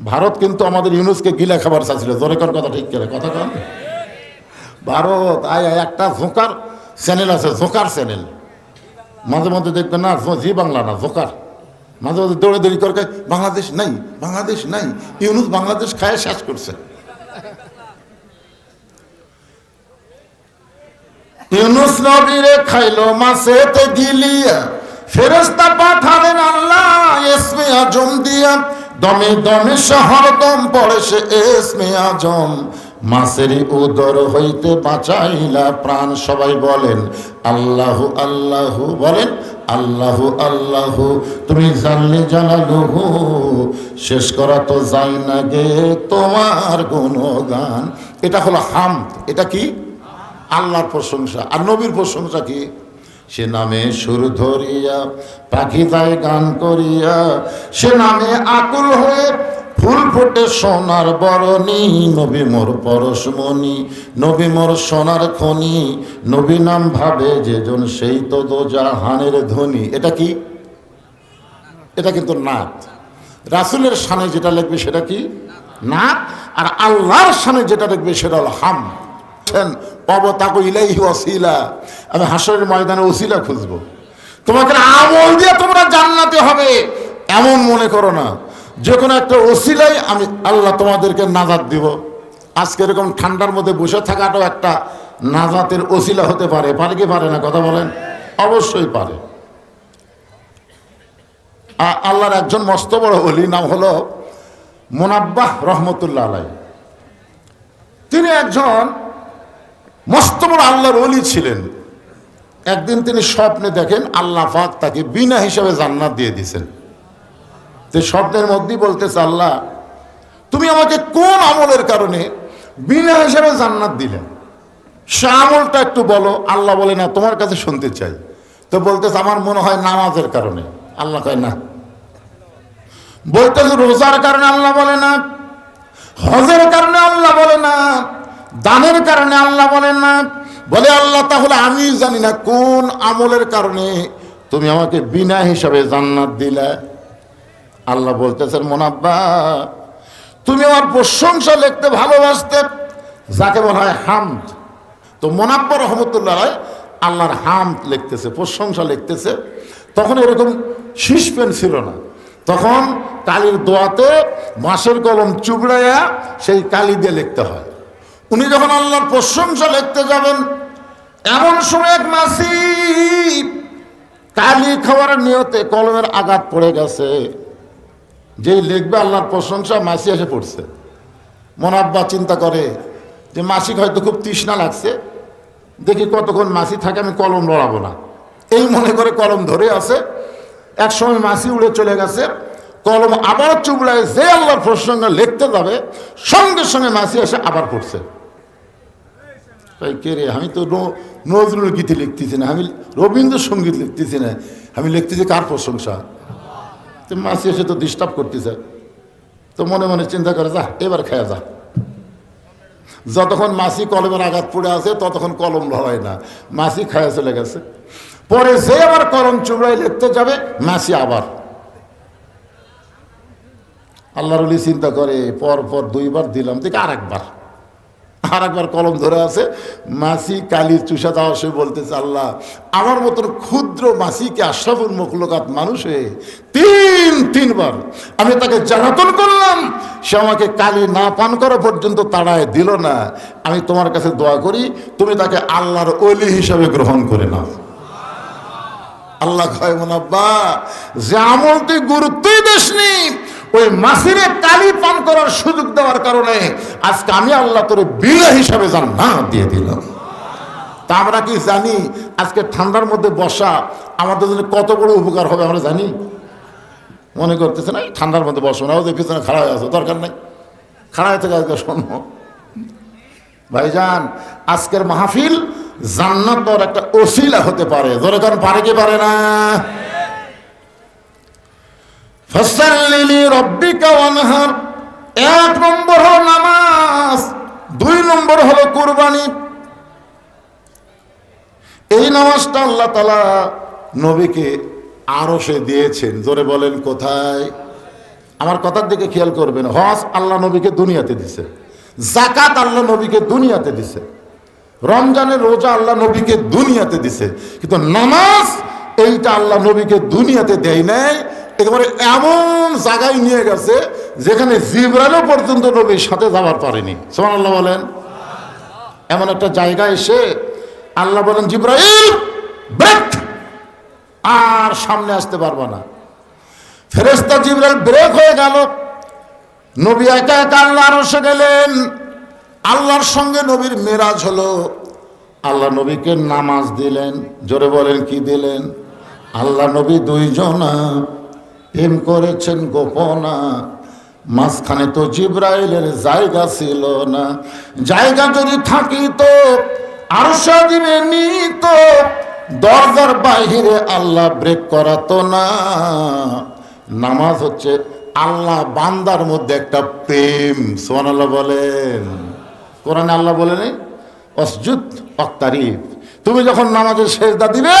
ভারত কিন্তু আমাদের ইউনুসকে গিলা খাবার চাচ্ছিল। জোরে কর কথা ঠিক করে, কথা কন। ভারত, আয় একটা ঝোঁকার চ্যানেল আছে ঝোঁকার চ্যানেল। মাঝে মধ্যে দেখবেন না, জি বাংলা না ঝোঁকার মাঝে মাঝে দৌড়ে দৌড়ি করে বাংলাদেশ নাই বাংলাদেশ নাই, ইউনুস বাংলাদেশ খায়, শেষ করছে। ইউনুস নবীরে খাইলো মাসেতে গিলিয়া ফেরেস্তা পাঠালেন আল্লাহ এসমে আজম দিয়া দমে দমে শহর দম পড়ে সে এসমে আজম। মাসেরই উদর হইতে বাঁচাইলা প্রাণ, সবাই বলেন, আল্লাহু আল্লাহু। বলেন, আল্লাহু আল্লাহু। তুমি জানলে জানালুহু, শেষ করা তো যাই না গে তোমার গান এটা হলো হাম এটা কি? আল্লাহর প্রশংসা। আর নবীর প্রশংসা কি? সে নামে সুর ধরিয়া পাখি তাই গান করিয়া, সে নামে আকুল হয়ে ফুল ফুটে সোনার বরণী। নবী মোর পরশমণি, নবী মোর সোনার খনি। নবী নাম ভাবে যেজন সেই তো দো জাহানের ধ্বনি এটা কি? এটা কিন্তু নাথ রাসুলের সানে যেটা লিখবে সেটা কি? নাথ আর আল্লাহর সানে যেটা লিখবে সেটা হল হাম। অবতাকু ইলাইহি ওসিলা আমি হাসরের ময়দানে ওসিলা খুঁজবো। তোমাকে আমল দিয়ে তোমরা জান্নাতে হবে। এমন মনে করো না, যে কোনো একটা ওসিলাই আমি আল্লাহ তোমাদেরকে নাজাত দিব। আজকে এরকম ঠান্ডার মধ্যে বসে থাকাটাও একটা নাজাতের ওসিলা হতে পারে। পারে কি পারে না, কথা বলেন? অবশ্যই পারে। আল্লাহর একজন মস্ত বড় অলি নাম হলো মোনাব্বাহ রহমতুল্লাহ আলাই তিনি একজন মস্ত বড় আল্লাহর অলি ছিলেন। একদিন তিনি স্বপ্নে দেখেন আল্লাহ পাক তাকে বিনা হিসাবে জান্নাত দিয়ে দিয়েছেন। তো স্বপ্নের মধ্যেই বলতেছে, আল্লাহ, তুমি আমাকে কোন আমলের কারণে বিনা হিসাবে জান্নাত দিলেন সে আমলটা একটু বলো। আল্লাহ বলে, না, তোমার কাছে শুনতে চাই। তো বলতেছে, আমার মনে হয় নামাজের কারণে। আল্লাহ কয়, না। বলতেছে, রোজার কারণে? আল্লাহ বলে, না। হজের কারণে আল্লাহ বলে না দানের কারণে আল্লাহ বলেন না। বলে, আল্লাহ, তাহলে আমি জানি না কোন আমলের কারণে তুমি আমাকে বিনা হিসাবে জান্নাত দিলে। আল্লাহ বলতেছেন মোনাব্বা তুমি আমার প্রশংসা লিখতে ভালোবাসতে, যাকে বলা হয় হামদ। তো মোনাব্বা রহমতুল্লাহ আল্লাহর হামদ লিখতেছে, প্রশংসা লিখতেছে। তখন এরকম শীষ পেন ছিল না। তখন কালির দোয়াতে মাসের কলম চুবড়াইয়া সেই কালি দিয়ে লিখতে হয়। উনি যখন আল্লাহর প্রশংসা লিখতে যাবেন, এমন সময় এক মাসি কালি খাওয়ার নিয়তে কলমের আঘাত পড়ে গেছে। যেই লিখবে আল্লাহর প্রশংসা, মাসি এসে পড়ছে। মনাব্বা চিন্তা করে যে মাসিক হয়তো খুব তৃষ্ণা লাগছে। দেখি কতক্ষণ মাসি থাকে, আমি কলম লড়াবো না। এই মনে করে কলম ধরে আছে। এক সময় মাসি উড়ে চলে গেছে। কলম আবার চুবড়ায় যে আল্লাহর প্রসঙ্গে লিখতে যাবে, সঙ্গে সঙ্গে মাসি এসে আবার পড়ছে। তাই কে রে? আমি তো নজরুল গীতি লিখতেছি না, আমি রবীন্দ্রসঙ্গীত লিখতেছি না। আমি লিখতেছি কার প্রশংসা? তো মাসি এসে তো ডিস্টার্ব করতেছে। তো মনে মনে চিন্তা করে, যা, এবার খেয়া যা। যতক্ষণ মাসি কলমের আঘাত পড়ে আছে, ততক্ষণ কলম লড়াই না। মাসি খায়া চলে গেছে। পরে যে আবার কলম চুবড়াই লিখতে যাবে, মাসি আবার। আল্লাহর আলী চিন্তা করে পর পর দুইবার দিলাম, দেখি আর একবার আর একবার কলম ধরে আছে। মাসি কালির চুষা দেওয়া সে বলতেছে, আল্লাহ, আমার মতন ক্ষুদ্র মাসিকে আশরাফুল মখলুকাত মানুষ তিন, তিনবার আমি তাকে জ্বালাতন করলাম। সে আমাকে কালি না পান করা পর্যন্ত তাড়ায় দিল না। আমি তোমার কাছে দোয়া করি, তুমি তাকে আল্লাহর অলি হিসাবে গ্রহণ করে নাও। আল্লাহ কয়, মোনাব্বা, যে আমল তুই গুরুত্বই দিসনি ওই মাসিরে কালি পান করার সুযোগ দেওয়ার কারণে আজকে আমি আল্লাহ তোর বিলা হিসাবে জান্নাত দিয়ে দিলাম। তা আমরা কি জানি? আজকে ঠান্ডার মধ্যে বসা আমাদের জন্য কত বড় উপকার হবে আমরা জানি? মনে করতেছে না ঠান্ডার মধ্যে বসো না ওদের পিছনে খাড়া হয়ে আসো দরকার নেই। খাড়া হয়ে থেকে আজকে শোনো ভাইজান, আজকের মাহফিল জান্নাত একটা ওসিলা হতে পারে। ধরে কারণ পারে কি পারে না? এক নম্বর হলো নামাজ, দুই নম্বর হলো কুরবানি। এই নামাজটা আল্লাহ তালা নবীকে আরও সে দিয়েছেন। জোরে বলেন, কোথায়? আমার কথার দিকে খেয়াল করবেন। হজ আল্লাহ নবীকে দুনিয়াতে দিছে। জাকাত আল্লাহ নবীকে দুনিয়াতে দিছে। রমজানের রোজা আল্লাহ নবীকে দুনিয়াতে দিছে। কিন্তু নামাজ এইটা আল্লাহ নবীকে দুনিয়াতে দেয় নাই। একেবারে এমন জায়গায় নিয়ে গেছে যেখানে জিব্রাইলও পর্যন্ত নবীর সাথে যাওয়ার পারেনি। সোমান আল্লাহ বলেন। এমন একটা জায়গায় এসে আল্লাহ বলেন, জিব্রাইল, ব্রেক! আর সামনে আসতে পারব না। ফেরেস্তা জিব্রাইল ব্রেক হয়ে গেল। নবী একা একা আল্লাহর রসে গেলেন। আল্লাহর সঙ্গে নবীর মেরাজ হলো। আল্লাহ নবীকে নামাজ দিলেন। জোরে বলেন, কি দিলেন? আল্লাহ নবী দুইজনা প্রেম করেছেন গোপনা। মাঝখানে তো জিব্রাইলের জায়গা ছিল না। জায়গা যদি থাকিত আর দিবে নিত দরজার বাহিরে আল্লাহ ব্রেক করাতো না। নামাজ হচ্ছে আল্লাহ বান্দার মধ্যে একটা প্রেম সোহানাল্লাহ বলেন। কোরআনে আল্লাহ বলেন, অসজুত অক্তারিফ। তুমি যখন নামাজের শেষদা দিবে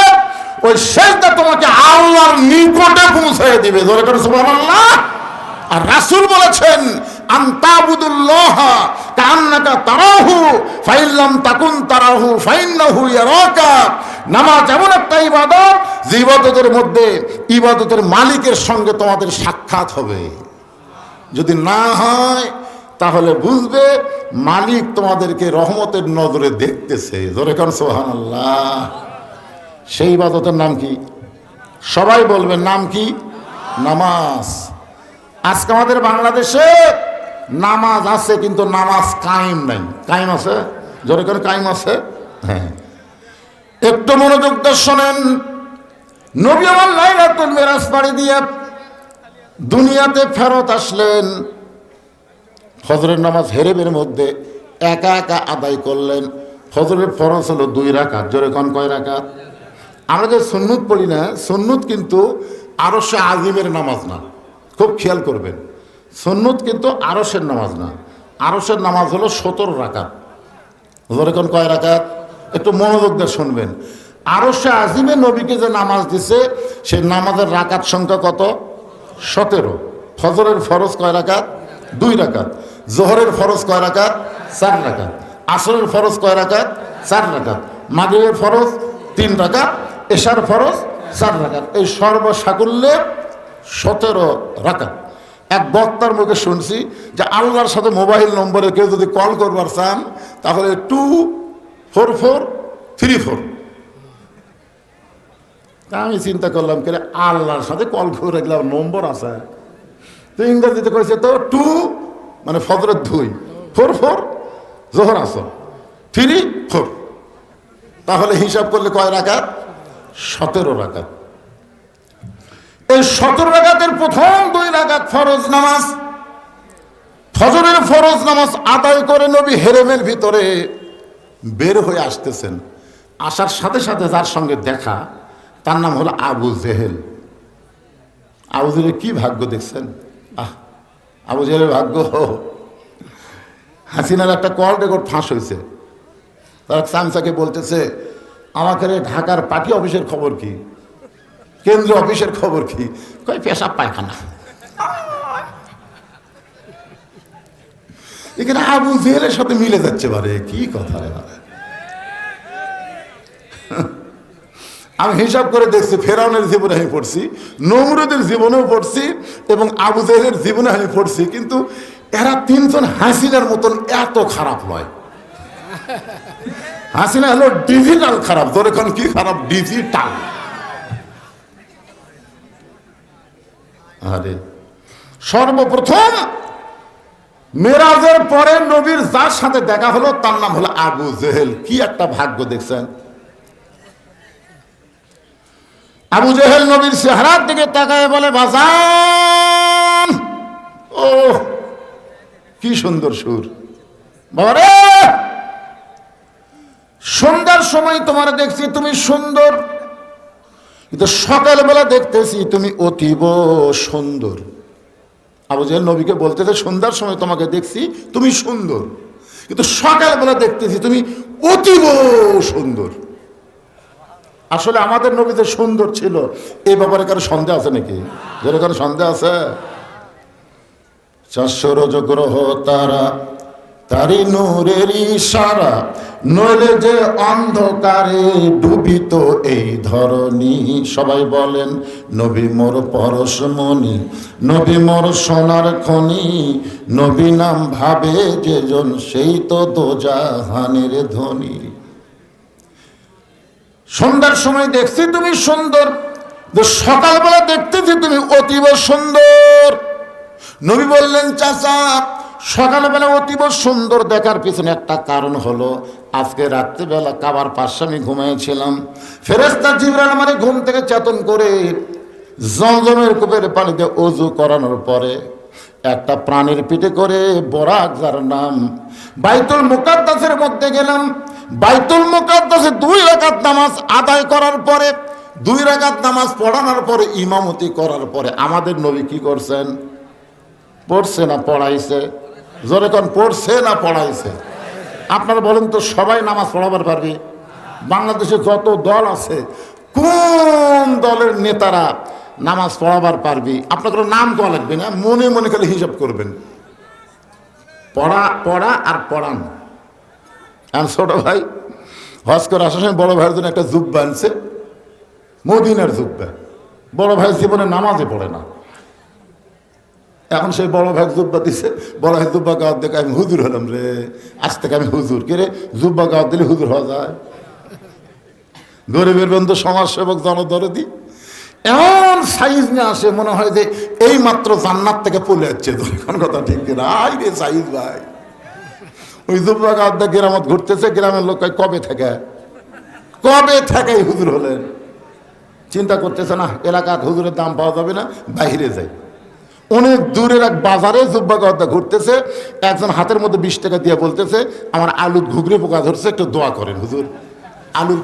ওই শেষদা তোমাকে আল্লাহর নিকটে পৌঁছে দিবে। ধরে করে সুবহানাল্লাহ। আর রাসূল বলেছেন ফাইল্লাম তাকুন নামাজ যে ইবাদতের মধ্যে ইবাদতের মালিকের সঙ্গে তোমাদের সাক্ষাৎ হবে। যদি না হয়, তাহলে বুঝবে মালিক তোমাদেরকে রহমতের নজরে দেখতেছে। ধরে কারণ সোহান আল্লাহ সেই ইবাদতের নাম কি? সবাই বলবেন নাম কি? নামাজ। আজকে আমাদের বাংলাদেশে নামাজ আছে, কিন্তু নামাজ কায়েম নাই। কায়েম আছে? জোরে করে কায়েম আছে? হ্যাঁ। একটু মনোযোগ শোনেন। নবী আমার লাইলাতুল মেরাজ পাড়ি দিয়ে দুনিয়াতে ফেরত আসলেন। ফজরের নামাজ হেরেবের মধ্যে একা একা আদায় করলেন। ফজরের ফরজ হলো দুই রাকাত। জোরে কন কয় রাকাত? আমরা যে সন্ন্যত পড়ি না সন্ন্যত কিন্তু আরশে আজিমের নামাজ না। খুব খেয়াল করবেন। সন্ন্যত কিন্তু আরসের নামাজ না। আরসের নামাজ হলো সতেরো রাকাত। জোরে কয় রাকাত? একটু মনোযোগ দিয়ে শুনবেন। আরশে আজিমে নবীকে যে নামাজ দিছে, সেই নামাজের রাকাত সংখ্যা কত? সতেরো। ফজরের ফরজ কয় রাকাত? দুই রাকাত। জোহরের ফরজ কয় রাকাত? চার রাকাত। আসরের ফরজ কয় রাকাত? চার রাকাত। মাগরিবের ফরজ তিন রাকাত। এশার ফরজ চার রাকাত। এই সর্বসাকুল্যে সতেরো রাকাত। এক বক্তার মুখে শুনছি যে আল্লাহর সাথে মোবাইল নম্বরে কেউ যদি কল করবার চান, তাহলে two four four three four. তা আমি চিন্তা করলাম কে আল্লাহর সাথে কল করে রাখলাম নম্বর আছে? তো ইংরেজিতে কয়েছে তো টু মানে ফজরের দুই। ফোর ফোর, জোহর আসর। Three four. তাহলে হিসাব করলে কয় রাখাত সতেরো রাখাত এই সতেরো রাখাতের প্রথম দুই রাখাত ফরজ নামাজ। ফজরের ফরজ নামাজ আদায় করে নবী হেরেমের ভিতরে বের হয়ে আসতেছেন। আসার সাথে সাথে যার সঙ্গে দেখা, তার নাম হলো আবু জেহেল। আবু জেহেলের কি ভাগ্য দেখছেন? আহ, আবু জেহেলের ভাগ্য। হাসিনার একটা কল রেকর্ড ফাঁস হয়েছে। তারা সামসাকে বলতেছে আমাকে ঢাকার পার্টি অফিসের খবর কি? কেন্দ্রীয় অফিসের খবর কি? কয়, পেশাব পায়খানা। এখানে আবু জেহেলের সাথে মিলে যাচ্ছে বারে, কি কথা রে বারে। আমি হিসাব করে দেখছি, ফেরাউনের জীবনে আমি পড়ছি, নমরুদের জীবনেও পড়ছি, এবং আবু জেহেলের জীবনে আমি পড়ছি, কিন্তু এরা তিনজন হাসিনার মতন এত খারাপ নয়। হাসিনা হলো ডিজিটাল খারাপ। তোর এখন কি খারাপ? ডিজিটাল। আরে, সর্বপ্রথম মেরাজের পরে নবীর যার সাথে দেখা হলো, তার নাম হলো আবু জেহেল। কি একটা ভাগ্য দেখছেন? আবু জেহেল নবীর চেহারার দিকে তাকায় বলে, বাজান! ও কি সুন্দর সুর। সন্ধ্যার সময় তোমার দেখছি তুমি সুন্দর। কিন্তু সকালবেলা দেখতেছি তুমি অতীব সুন্দর। আবু জেহেল নবীকে বলতেছে, সন্ধ্যার সময় তোমাকে দেখছি তুমি সুন্দর। কিন্তু সকালবেলা দেখতেছি তুমি অতীব সুন্দর। আসলে আমাদের নবী যে সুন্দর ছিল এই ব্যাপারে কারও সন্দেহ আছে নাকি? যেটা কারও সন্দেহ আছে। চারশো রোজ গ্রহ তারা তারি নূরের ইশারা নইলে যে অন্ধকারে ডুবিত এই ধরনী সবাই বলেন, নবী মোর পরশমণি, নবী মোর সোনার খনি, নবী নাম ভাবে যেজন সেই তো দোজাহানের ধনী। সন্ধ্যার সময় দেখছি তুমি সুন্দর সকালবেলা দেখতেছি তুমি অতীব সুন্দর। নবী বললেন, চাচা সকালবেলা অতীব সুন্দর দেখার পিছনে একটা কারণ হলো, আজকে রাত্রিবেলা কাবার পাশে আমি ঘুমিয়েছিলাম ফেরেস্তা জিবরান আমার ঘুম থেকে চেতন করে জমজমের কূপের পানিতে অজু করানোর পরে একটা প্রাণীর পিঠে করে বরাক যার নাম বাইতুল মুকাদ্দাসের মধ্যে গেলাম। বাইতুল মুকাদ্দাসে দুই রাকাত নামাজ আদায় করার পরে, দুই রাকাত নামাজ পড়ানোর পরে, ইমামতি করার পরে আমাদের নবী কি করছেন? পড়ছে না, পড়াইছে। জোরে কোন পড়ছে না পড়াইছে। আপনারা বলেন তো সবাই নামাজ পড়াবার পারবে? বাংলাদেশে যত দল আছে, কোন দলের নেতারা নামাজ পড়াবার পারবি? আপনার কোনো নাম করা লাগবে না? মনে মনে খালি হিসাব করবেন। পড়া পড়া আর পড়ান। আর ছোট ভাই, হজ করে আসার সময় বড় ভাইয়ের জন্য একটা জুব্বা আনছে। মদিনার জুব্বা। বড় ভাইয়ের জীবনে নামাজে পড়ে না। এখন সেই বড় ভাই জুব্বা দিছে। বড় ভাই জুব্বা গাওয়ার দেখে আমি হুজুর হলাম রে। আজ থেকে আমি হুজুর। কে রে জুব্বা গাওয়ার দিলে হুজুর হওয়া যায়। গরিবের বন্ধু, সমাজসেবক, জনদরদি। এমন সাইজ নিয়ে আসে, মনে হয় যে এই মাত্র জান্নাত থেকে পলে যাচ্ছে কোন কথা ঠিক কিনা? আই রে সাইজ ভাই। ওই জুব্বা গাওয়ার গ্রামত ঘুরতেছে, গ্রামের লোক কবে থেকে? কবে থেকে হুজুর হলেন? চিন্তা করতেছে, না, এলাকার হুজুরের দাম পাওয়া যাবে না, বাইরে যাই। অনেক দূরের এক বাজারে জুব্বা গদ্দা ঘুরতেছে, একজন হাতের মধ্যে বিশ টাকা দিয়ে বলতেছে, আমার আলুর ঘুগরে পোকা ধরছে, একটু দোয়া করেন, হুজুর। আলুর